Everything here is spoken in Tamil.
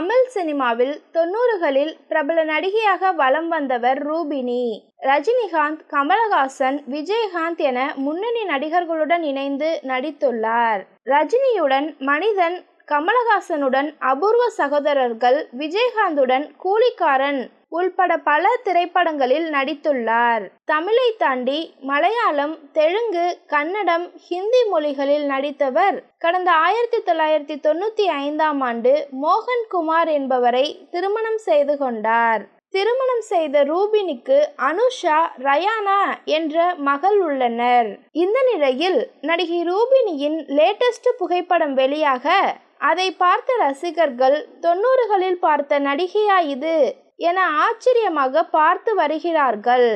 தமிழ் சினிமாவில் தொண்ணூறுகளில் பிரபல நடிகையாக வலம் வந்தவர் ரூபினி. ரஜினிகாந்த் கமலஹாசன் விஜயகாந்த் என முன்னணி நடிகர்களுடன் இணைந்து நடித்துள்ளார். ரஜினியுடன் மனிதன் கமலஹாசனுடன் அபூர்வ சகோதரர்கள் விஜயகாந்துடன் கூலிக்காரன் உள்பட பல திரைப்படங்களில் நடித்துள்ளார். தமிழை தாண்டி மலையாளம் தெலுங்கு கன்னடம் ஹிந்தி மொழிகளில் நடித்தவர் கடந்த ஆயிரத்தி தொள்ளாயிரத்தி தொண்ணூற்றி ஐந்தாம் ஆண்டு மோகன் குமார் என்பவரை திருமணம் செய்து கொண்டார். திருமணம் செய்த ரூபினிக்கு அனுஷா ரயானா என்ற மகள் உள்ளனர். இந்த நிலையில் நடிகை ரூபினியின் லேட்டஸ்ட் புகைப்படம் வெளியாக அதை பார்த்த ரசிகர்கள் தொண்ணூறுகளில் பார்த்த நடிகையா இது? என ஆச்சரியமாக பார்த்து வருகிறார்கள்.